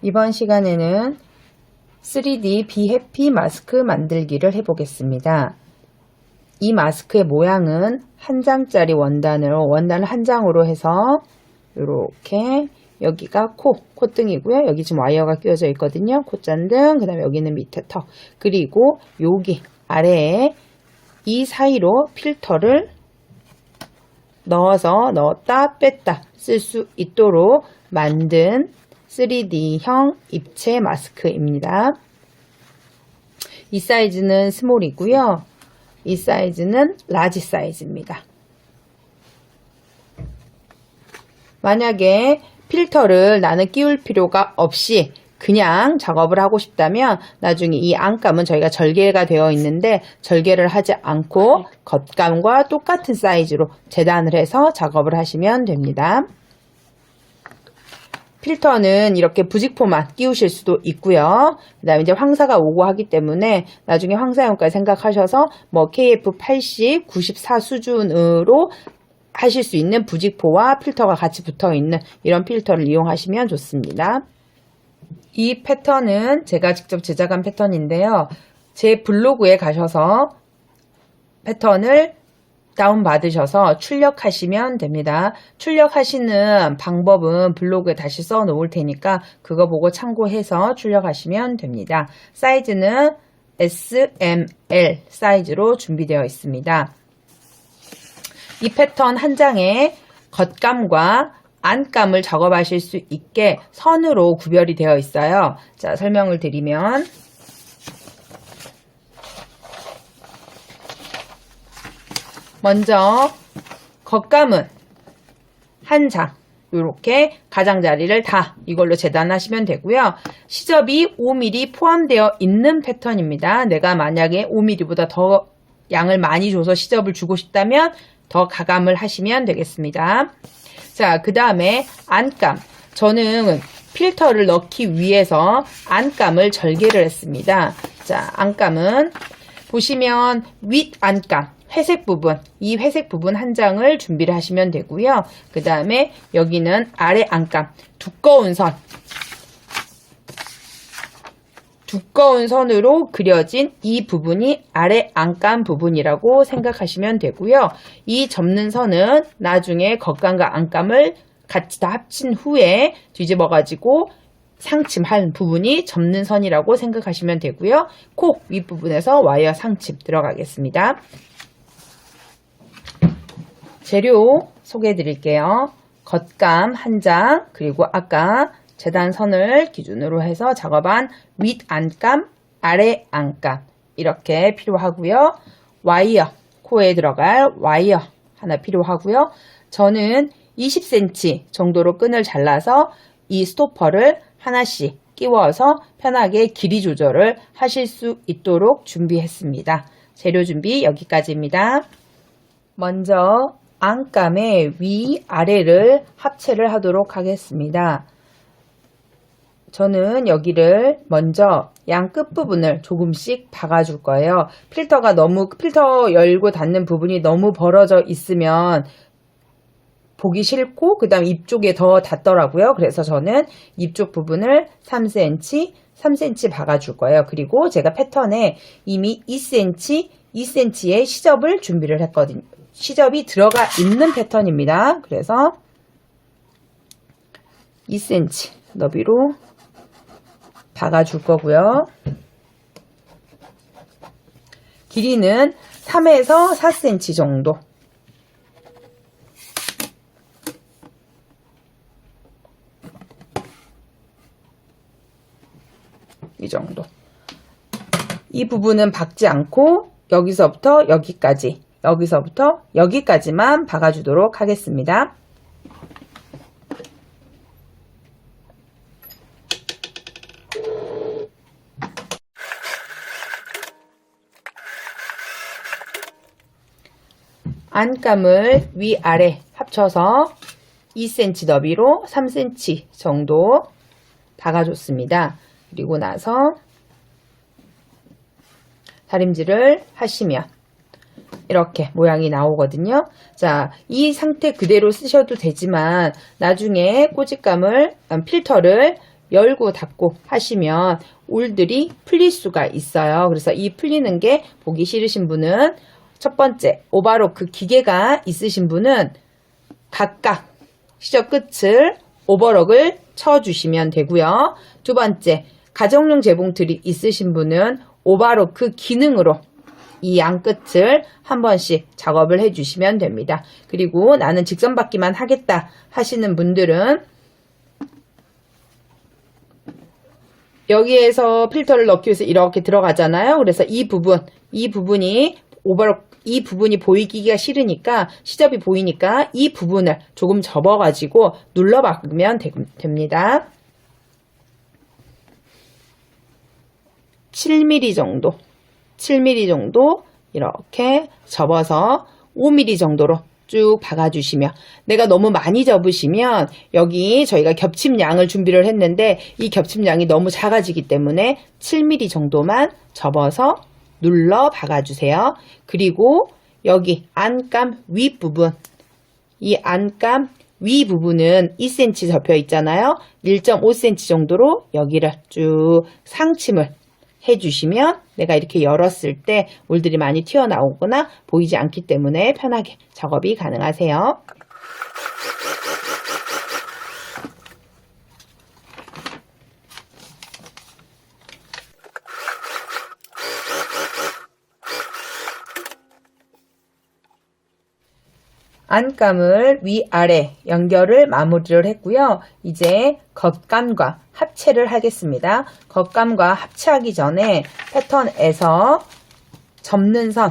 이번 시간에는 3D 비해피 마스크 만들기를 해보겠습니다. 이 마스크의 모양은 한 장짜리 원단으로 원단을 한 장으로 해서 이렇게 여기가 코, 콧등이고요. 여기 지금 와이어가 끼워져 있거든요. 콧잔등, 그 다음에 여기는 밑에 턱. 그리고 여기 아래에 이 사이로 필터를 넣어서 넣었다 뺐다 쓸 수 있도록 만든 3D형 입체 마스크입니다. 이 사이즈는 스몰이고요. 이 사이즈는 라지 사이즈입니다. 만약에 필터를 나는 끼울 필요가 없이 그냥 작업을 하고 싶다면 나중에 이 안감은 저희가 절개가 되어 있는데 절개를 하지 않고 겉감과 똑같은 사이즈로 재단을 해서 작업을 하시면 됩니다. 필터는 이렇게 부직포만 끼우실 수도 있고요. 그 다음에 이제 황사가 오고 하기 때문에 나중에 황사용까지 생각하셔서 뭐 KF80, 94 수준으로 하실 수 있는 부직포와 필터가 같이 붙어 있는 이런 필터를 이용하시면 좋습니다. 이 패턴은 제가 직접 제작한 패턴인데요. 제 블로그에 가셔서 패턴을 다운받으셔서 출력하시면 됩니다. 출력하시는 방법은 블로그에 다시 써 놓을 테니까 그거 보고 참고해서 출력하시면 됩니다. 사이즈는 S, M, L 사이즈로 준비되어 있습니다. 이 패턴 한 장에 겉감과 안감을 작업하실 수 있게 선으로 구별이 되어 있어요. 자, 설명을 드리면 먼저 겉감은 한 장, 이렇게 가장자리를 다 이걸로 재단하시면 되고요. 시접이 5mm 포함되어 있는 패턴입니다. 내가 만약에 5mm보다 더 양을 많이 줘서 시접을 주고 싶다면 더 가감을 하시면 되겠습니다. 자, 그 다음에 안감. 저는 필터를 넣기 위해서 안감을 절개를 했습니다. 자, 안감은 보시면 윗 안감, 회색 부분, 이 회색 부분 한 장을 준비를 하시면 되고요. 그 다음에 여기는 아래 안감, 두꺼운 선. 두꺼운 선으로 그려진 이 부분이 아래 안감 부분이라고 생각하시면 되고요. 이 접는 선은 나중에 겉감과 안감을 같이 다 합친 후에 뒤집어 가지고 상침한 부분이 접는 선이라고 생각하시면 되고요. 코 윗부분에서 와이어 상침 들어가겠습니다. 재료 소개해 드릴게요. 겉감 한 장, 그리고 아까 재단 선을 기준으로 해서 작업한 윗 안감, 아래 안감 이렇게 필요하고요. 와이어, 코에 들어갈 와이어 하나 필요하고요. 저는 20cm 정도로 끈을 잘라서 이 스토퍼를 하나씩 끼워서 편하게 길이 조절을 하실 수 있도록 준비했습니다. 재료 준비 여기까지입니다. 먼저 안감의 위, 아래를 합체를 하도록 하겠습니다. 저는 여기를 먼저 양 끝부분을 조금씩 박아줄 거예요. 필터가 너무, 필터 열고 닫는 부분이 너무 벌어져 있으면 보기 싫고, 그 다음 입 쪽에 더 닿더라고요. 그래서 저는 입 쪽 부분을 3cm, 3cm 박아줄 거예요. 그리고 제가 패턴에 이미 2cm, 2cm의 시접을 준비를 했거든요. 시접이 들어가 있는 패턴입니다. 그래서 2cm 너비로 박아줄 거고요. 길이는 3에서 4cm 정도. 이 정도. 이 부분은 박지 않고 여기서부터 여기까지, 여기서부터 여기까지만 박아주도록 하겠습니다. 안감을 위아래 합쳐서 2cm 너비로 3cm 정도 박아줬습니다. 그리고 나서 다림질을 하시면 이렇게 모양이 나오거든요. 자, 이 상태 그대로 쓰셔도 되지만 나중에 꼬집감을 음, 필터를 열고 닫고 하시면 울들이 풀릴 수가 있어요. 그래서 이 풀리는 게 보기 싫으신 분은 첫 번째 오바로크 기계가 있으신 분은 각각 시접 끝을 오버럭을 쳐주시면 되고요. 두 번째 가정용 재봉틀이 있으신 분은 오바로크 기능으로 이 양 끝을 한 번씩 작업을 해주시면 됩니다. 그리고 나는 직선 받기만 하겠다 하시는 분들은 여기에서 필터를 넣기 위해서 이렇게 들어가잖아요. 그래서 이 부분, 이 부분이 오버럭 이 부분이 보이기가 싫으니까 시접이 보이니까 이 부분을 조금 접어가지고 눌러 박으면 되- 됩니다. 7mm 정도, 7mm 정도 이렇게 접어서 5mm 정도로 쭉 박아주시면 내가 너무 많이 접으시면 여기 저희가 겹침량을 준비를 했는데 이 겹침량이 너무 작아지기 때문에 7mm 정도만 접어서 눌러 박아주세요. 그리고 여기 안감 윗부분 이 안감 위 부분은 2cm 접혀 있잖아요. 1.5cm 정도로 여기를 쭉 상침을 해주시면 내가 이렇게 열었을 때 물들이 많이 튀어나오거나 보이지 않기 때문에 편하게 작업이 가능하세요. 안감을 위아래 연결을 마무리를 했고요. 이제 겉감과 합체를 하겠습니다. 겉감과 합체하기 전에 패턴에서 접는 선,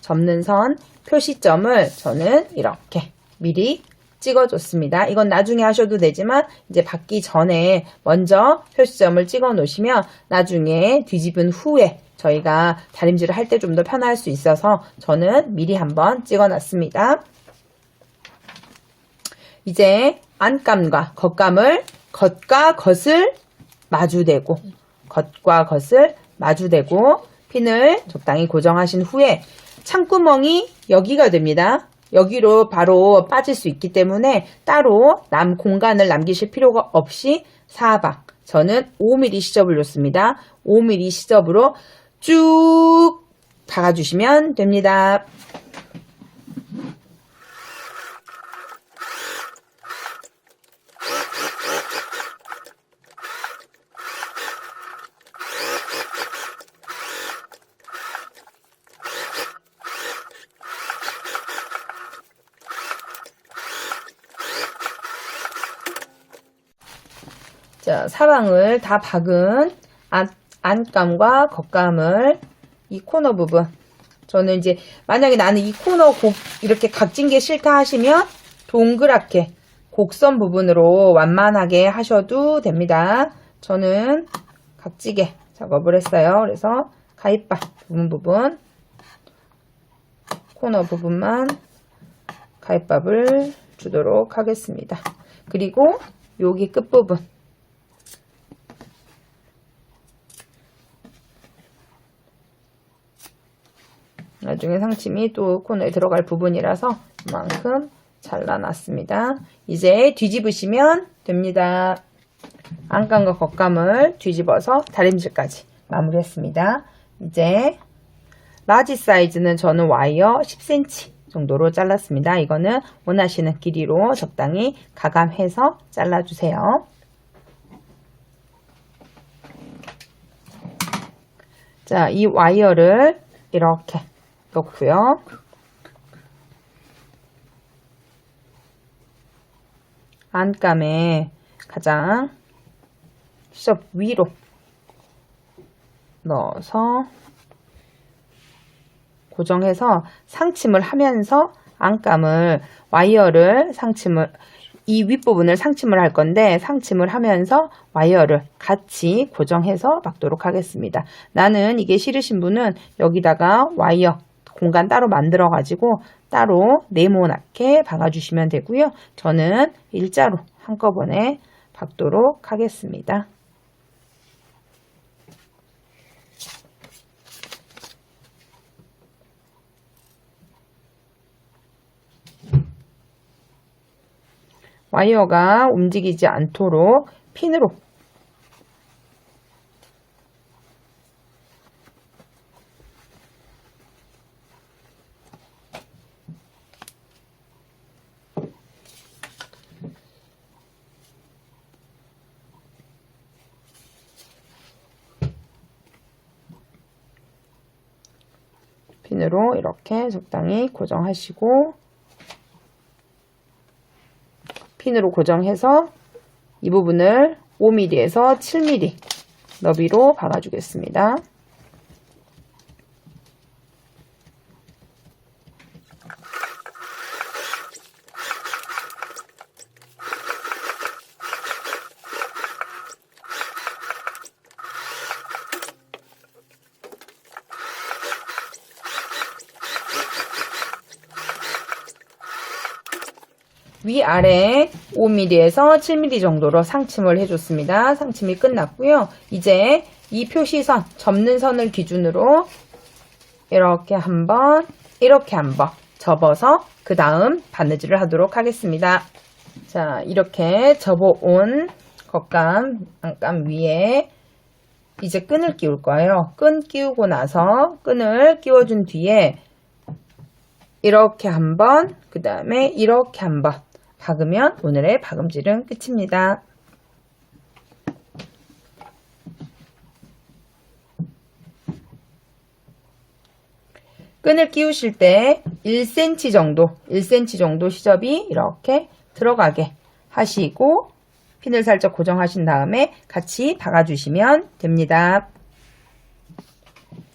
접는 선 표시점을 저는 이렇게 미리 찍어줬습니다. 이건 나중에 하셔도 되지만 이제 받기 전에 먼저 표시점을 찍어 놓으시면 나중에 뒤집은 후에 저희가 다림질을 할 때 좀 더 편할 수 있어서 저는 미리 한번 찍어 놨습니다. 이제 안감과 겉감을 겉과 겉을 마주대고 겉과 겉을 마주대고 핀을 적당히 고정하신 후에 창구멍이 여기가 됩니다. 여기로 바로 빠질 수 있기 때문에 따로 남 공간을 남기실 필요가 없이 사방 저는 5mm 시접을 놓습니다. 5mm 시접으로 쭉 박아주시면 됩니다. 자, 사방을 다 박은 안, 안감과 겉감을 이 코너 부분. 저는 이제 만약에 나는 이 코너 곡 이렇게 각진 게 싫다 하시면 동그랗게 곡선 부분으로 완만하게 하셔도 됩니다. 저는 각지게 작업을 했어요. 그래서 가입바 부분 부분 코너 부분만 가입밥을 주도록 하겠습니다. 그리고 여기 끝부분 나중에 상침이 또 코너에 들어갈 부분이라서 이만큼 잘라놨습니다. 이제 뒤집으시면 됩니다. 안감과 겉감을 뒤집어서 다림질까지 마무리했습니다. 이제 라지 사이즈는 저는 와이어 10cm 정도로 잘랐습니다. 이거는 원하시는 길이로 적당히 가감해서 잘라주세요. 자, 이 와이어를 이렇게 넣고요. 안감에 가장 시접 위로 넣어서 고정해서 상침을 하면서 안감을 와이어를 상침을 이 윗부분을 상침을 할 건데 상침을 하면서 와이어를 같이 고정해서 박도록 하겠습니다. 나는 이게 싫으신 분은 여기다가 와이어 공간 따로 만들어 가지고 따로 네모나게 박아주시면 되고요. 저는 일자로 한꺼번에 박도록 하겠습니다. 와이어가 움직이지 않도록 핀으로 핀으로 이렇게 적당히 고정하시고 핀으로 고정해서 이 부분을 5mm에서 7mm 너비로 박아주겠습니다. 위아래 5mm에서 7mm 정도로 상침을 해줬습니다. 상침이 끝났고요. 이제 이 표시선, 접는 선을 기준으로 이렇게 한번, 이렇게 한번 접어서 그 다음 바느질을 하도록 하겠습니다. 자, 이렇게 접어온 겉감, 안감 위에 이제 끈을 끼울 거예요. 끈 끼우고 나서 끈을 끼워준 뒤에 이렇게 한번, 그 다음에 이렇게 한번 박으면 오늘의 박음질은 끝입니다. 끈을 끼우실 때 1cm 정도, 1cm 정도 시접이 이렇게 들어가게 하시고 핀을 살짝 고정하신 다음에 같이 박아주시면 됩니다.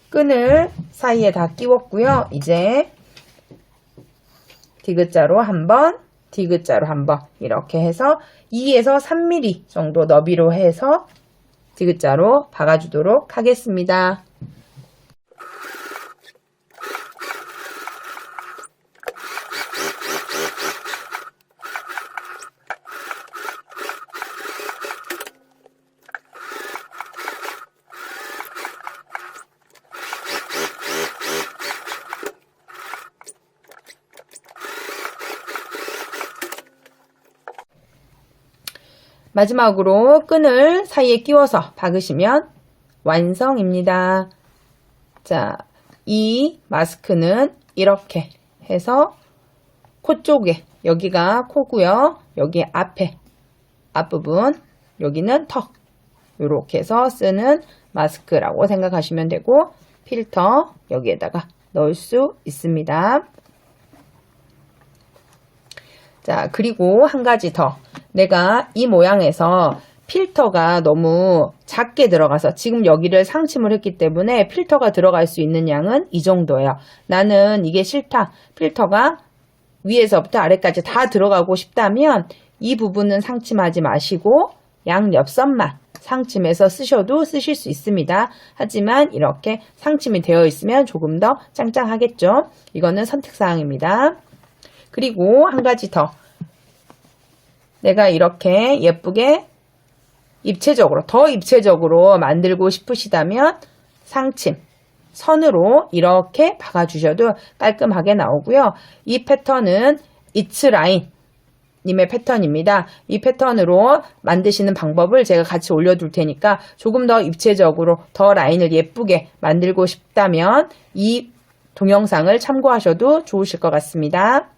끈을 사이에 다 끼웠고요. 이제 디귿자로 한번, 디귿자로 한번 이렇게 해서 2에서 3mm 정도 너비로 해서 디귿자로 박아주도록 하겠습니다. 마지막으로 끈을 사이에 끼워서 박으시면 완성입니다. 자, 이 마스크는 이렇게 해서 코 쪽에 여기가 코고요. 여기 앞에 앞부분 여기는 턱 이렇게 해서 쓰는 마스크라고 생각하시면 되고 필터 여기에다가 넣을 수 있습니다. 자, 그리고 한 가지 더. 내가 이 모양에서 필터가 너무 작게 들어가서 지금 여기를 상침을 했기 때문에 필터가 들어갈 수 있는 양은 이 정도예요. 나는 이게 싫다. 필터가 위에서부터 아래까지 다 들어가고 싶다면 이 부분은 상침하지 마시고 양 옆선만 상침해서 쓰셔도 쓰실 수 있습니다. 하지만 이렇게 상침이 되어 있으면 조금 더 짱짱하겠죠. 이거는 선택사항입니다. 그리고 한 가지 더. 내가 이렇게 예쁘게 입체적으로, 더 입체적으로 만들고 싶으시다면 상침, 선으로 이렇게 박아주셔도 깔끔하게 나오고요. 이 패턴은 이츠 라인 님의 패턴입니다. 이 패턴으로 만드시는 방법을 제가 같이 올려둘 테니까 조금 더 입체적으로 더 라인을 예쁘게 만들고 싶다면 이 동영상을 참고하셔도 좋으실 것 같습니다.